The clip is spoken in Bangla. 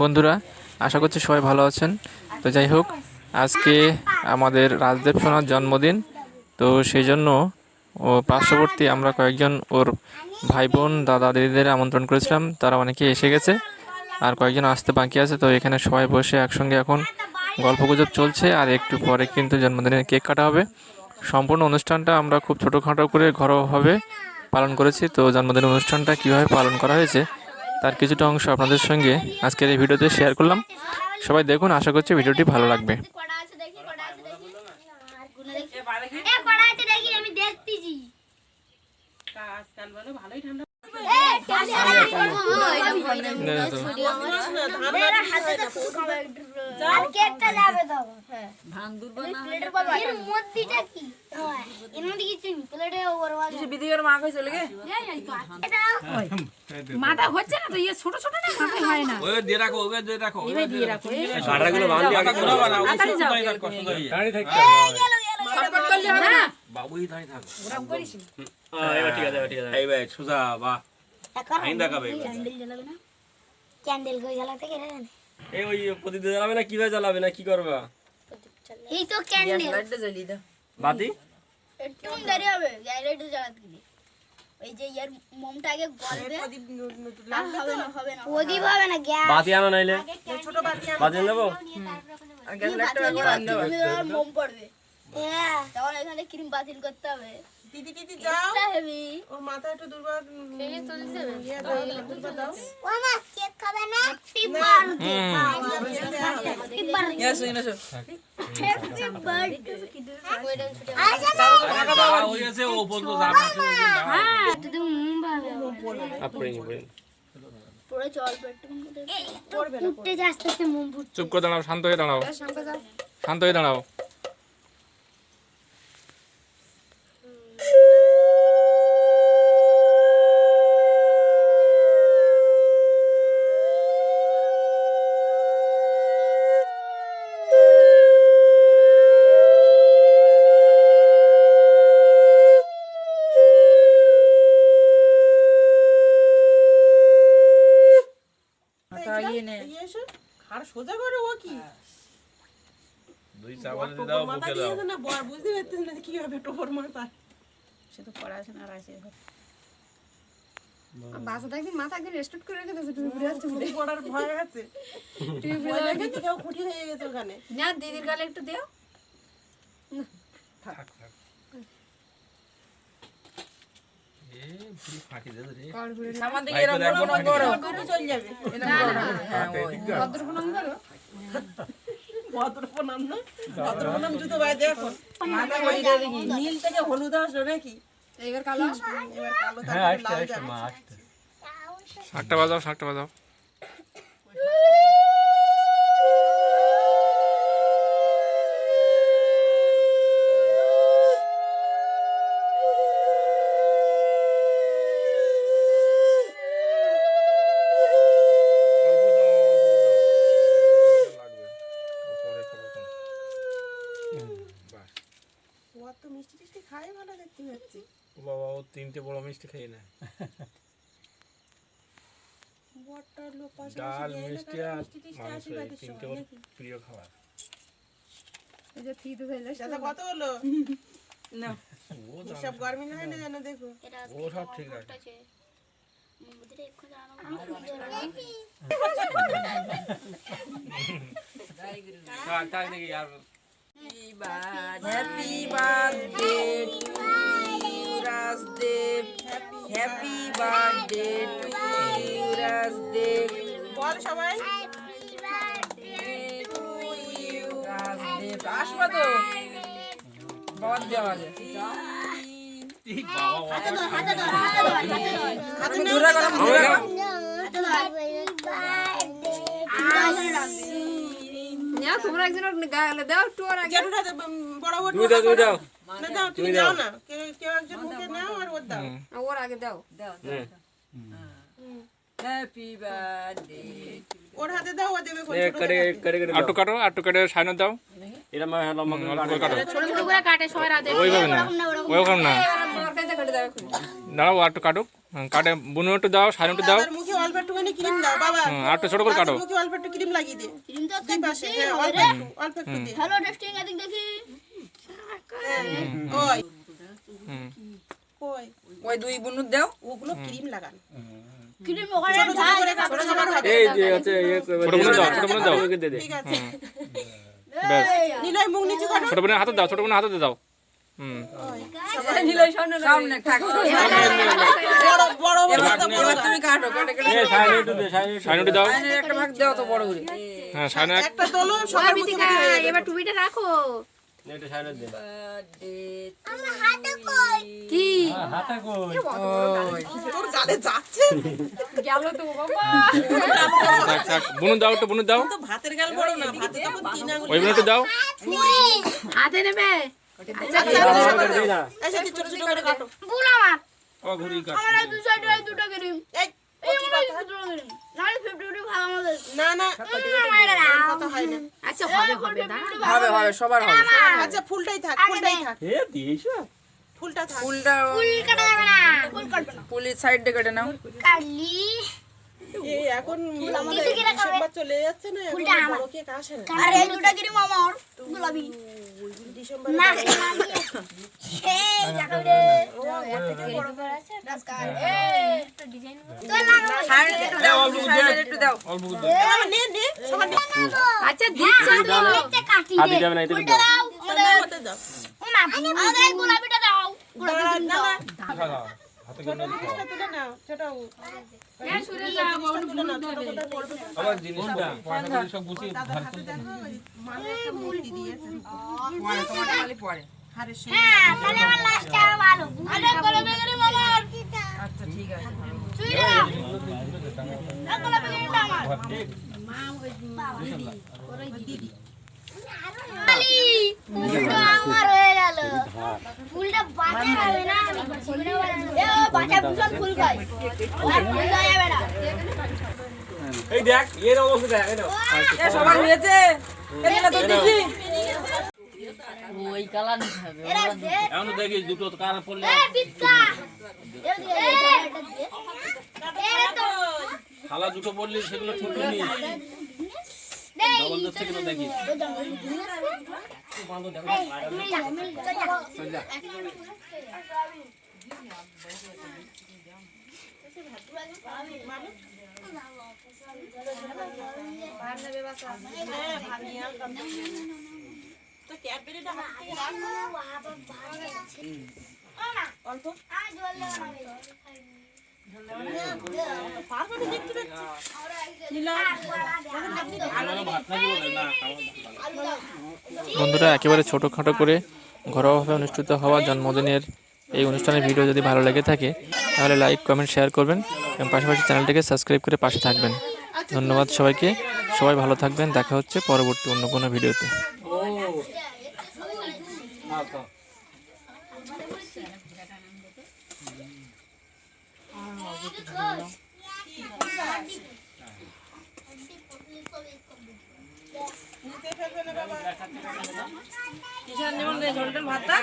বন্ধুরা, আশা করছি সবাই ভালো আছেন। তো যাই হোক, আজকে আমাদের রাজদেব সোনার জন্মদিন। তো সেই জন্য ও পার্শ্ববর্তী আমরা কয়েকজন ওর ভাই বোন দাদা, দিদিদের আমন্ত্রণ করেছিলাম। তারা অনেকে এসে গেছে আর কয়েকজন আসতে বাকি আছে। তো এখানে সবাই বসে একসঙ্গে এখন গল্পগুজব চলছে আর একটু পরে কিন্তু জন্মদিনের কেক কাটা হবে। সম্পূর্ণ অনুষ্ঠানটা আমরা খুব ছোটোখাটো করে ঘরোয়াভাবে পালন করেছি। তো জন্মদিনের অনুষ্ঠানটা কীভাবে পালন করা হয়েছে তার কিছুটা অংশ আপনাদের সঙ্গে আজকের এই ভিডিওতে শেয়ার করলাম। সবাই দেখুন আশা করছি ভিডিওটি ভালো লাগবে। কড়া আছে দেখি কড়া আছে দেখি আর গুনে দেখি এ কড়া আছে দেখি আমি দেখতেছি। আজকাল বলো ভালোই ঠান্ডা মাথা হচ্ছে না তো ইয়ে ছোট ছোট না মাথায় হয় না ওই দিয়ে রাখো ওই দিয়ে রাখো এবার দিয়ে রাখো এই কাটাগুলো বাঁধি করে বানাও তাড়াতাড়ি যাও। দাঁড়িয়ে থাকতে গেল গেল শর্টকাট করলে হবে না বাবুই দাঁড়িয়ে থাকো ওরকম করিস এবার ঠিক আছে এবার ঠিক আছে এই ভাই সুজা বাহ এখন আইন দেখাবে ক্যান্ডেল জ্বালাবে না? ক্যান্ডেল কই জ্বালাতে গেলে এই ওই প্রদীপ জ্বালাবে না কীভাবে জ্বালাবে না কি করবে? এই তো ক্যান্ডেল লাইটটা জ্বালিয়ে দাও। বাতি? একটু দেরি হবে লাইট জ্বালাতে গেলে। ওই যে ইয়ার মোমটা আগে গলবে। আর হবে না হবে না প্রদীপ হবে না গ্যাস। বাতি আনো নাইলে। ছোট বাতি বাতি এনে আর গ্যাস লাইটটা মোম পড়বে তখন এখানে ক্রিম বাতিল করতে হবে? দিদি দিদি যাও। হেভি। ওর মাথা একটু দুর্বল। ইয়ে দাও দুর্বল দাও। ও মা কেক খাবে না? Happy birthday happy birthday yes yes happy birthday ও বলতো যাবে। তুই মোম ভাবে। আপনি পড়ে পড়ে জল পেটে ফুটতে যাচ্ছে মোম ফুট চুপ করে দাঁড়াও শান্ত হয়ে দাঁড়াও। শান্ত হয়ে দাঁড়াও। মাথা নে। এসো। আর সোজা করে ও কি? দুই চাবল দিয়ে দাও বুকে দাও। না বর? বুঝতে পারতেছ না কি হবে টোপর মাথা? সে তো আছে মাথা রেস্টুট করে রেখে দিয়েছে তুমি আসছো তুমি পড়ার ভয় আছে। ভয় লাগে কেউ খুঁটি হয়ে গেছে ওখানে। না দিদির গালে একটু দিও। রে কল ঘুরে আমাদের ভাই তো একদম ফাটি গরু চলে যাবে ভদ্রপ্রণাম করো ভদ্রপ্রণাম না ভদ্রপ্রণাম জুতো ভাই দেখো মাথা করি দেখি নীল থেকে হলুদ আসলো নাকি? এবার কালো আসবে? এবার কালো হ্যাঁ শাকটা বাজাও শাকটা বাজাও। তিনটে বড় মিষ্টি খেয়ে নেয়। ডাল মিষ্টি আর মাংস এই তিনটে ওর প্রিয় খাবার। এই যে থ্রি তো দাদা কত হলো? না। ও সব গরমি না হয় না জানো দেখো। ও সব ঠিক আছে। Rajdev happy birthday to you Rajdev বল সবাই আসবা তো বাবার দেওয়া না তোমরা একজন গালে দাও আগে তুমি দাও দাও না দাও তুমি দাও না। কেউ কেউ একজন মুখে নাও আর ওর দাও। ওর আগে দাও। হ্যাপি ওর হাতে দাও ও দেবে কোন এ করে করে করে আটু কাটো আটু কাটে সাইন দাও। এটা মা লম্বা করে কাটো। ছোট ছোট করে কাটে সবাই রাতে। ওইভাবে না। ওইরকম না। ওর কাছে কেটে দাও আটু কাটুক। কাটে বুনু একটু দাও সাইন একটু দাও। মুখে অল্প একটুখানি ক্রিম দাও বাবা। হুম, ছোট করে কাটো। মুখে অল্প একটু ক্রিম লাগিয়ে দে। ক্রিম তো দুই পাশে অল্প একটু অল্প একটু দে। হ্যালো টেস্টিং এদিক দেখি। ওই ওই ওই দুই বুনুর দাও ওগুলো ক্রিম লাগান। ক্রিম ওখানে ছোট করে কাটো সবার হবে এই যে হচ্ছে ছোট বোনের দাও ছোট বোনের দাও। ওকে দে দে ঠিক আছে নিলয় মুখ নিচু করো। ছোট বোনের হাতে দাও ছোট বোনের হাতে দাও। হুম। সামনে থাক বড় বড় বড় বড় তুমি কাটো কাটে কেটে। এ সাইড দে সাইনুটি দাও। একটা ভাগ দাও তো বড় করে। হ্যাঁ সাইনে একটা তোলো সবার মুখে মুখে যাবে। এবার টুপিটা রাখো। নে, একটু সাইড দে কি? হাতে কই? তোর গালে যাচ্ছে? গেল তো বাবা। থাক থাক বুনু দাও একটু বুনু দাও। তো ভাতের গাল বড় না ভাতে তখন তিন আঙুল ওই বুনুটি দাও। হাতে নেবে? আচ্ছা আচ্ছা আচ্ছা ছোট ছোট করে কাটো। ভুল আমার। ও ঘুরি কাট। আমার এই দু সাইডে এই দুটো ক্রিম এই না না। হয় আচ্ছা হবে হবে হবে হবে সবার হবে আচ্ছা ফুলটাই থাক ফুলটাই থাক। এ দিয়েছ? ফুলটা থাক। ফুলটা ফুল কাটা যাবে না। ফুল কাটবে না। ফুলের সাইড দিয়ে কেটে নাও। কালি এই এখন ডিসেম্বর চলে যাচ্ছে না এখন বড় কেক আসে না। আর এই দুটো ক্রিম আমার। গোলাপি। ডিসেম্বর না না এই দেখাবি রে বড় করে আছে নাস্কার এই একটা ডিজাইন তো লাগাবো সাইডে একটু দাও সাইডে একটু দাও। নে নে আচ্ছা দিচ্ছ হাতে যাবে না, এতে দাও গোলাপিটা দাও। হ্যাঁ মানে সঙ্গে হ্যাঁ তাহলে আমার লাস্টটা ভালো। আরে গোলাপি ক্রিম আমার আচ্ছা ঠিক আছে এই গোলাপি আমার আলি, ফুলটা আমার হয়ে গেল ফুলটা বাঁচা যাবে না আমি ফুলটা বানাবো। এ, ও বাঁচা ভীষণ ফুল খায় ফুল যাবে না এই দেখ এর অবস্থা দেখ। সবার হয়েছে এদিকে তো দিছি এরা এখন দেখি দুটো কার পড়লে থালা দুটো পড়লে সেগুলো ঠুকলি নি দে ডবল থেকে দেখি মিল বন্ধুরা, একেবারে ছোটোখাটো করে ঘরোয়াভাবে অনুষ্ঠিত হওয়া জন্মদিনের এই অনুষ্ঠানের ভিডিও যদি ভালো লেগে থাকে, তাহলে লাইক কমেন্ট শেয়ার করবেন এবং পাশাপাশি চ্যানেলটিকে সাবস্ক্রাইব করে পাশে থাকবেন। ধন্যবাদ সবাইকে। সবাই ভালো থাকবেন। দেখা হচ্ছে পরবর্তী অন্য কোনো ভিডিওতে খাও খাও নিতে ফেলবে না বাবা কিষান যেমন ঝোল টোল ভাতটা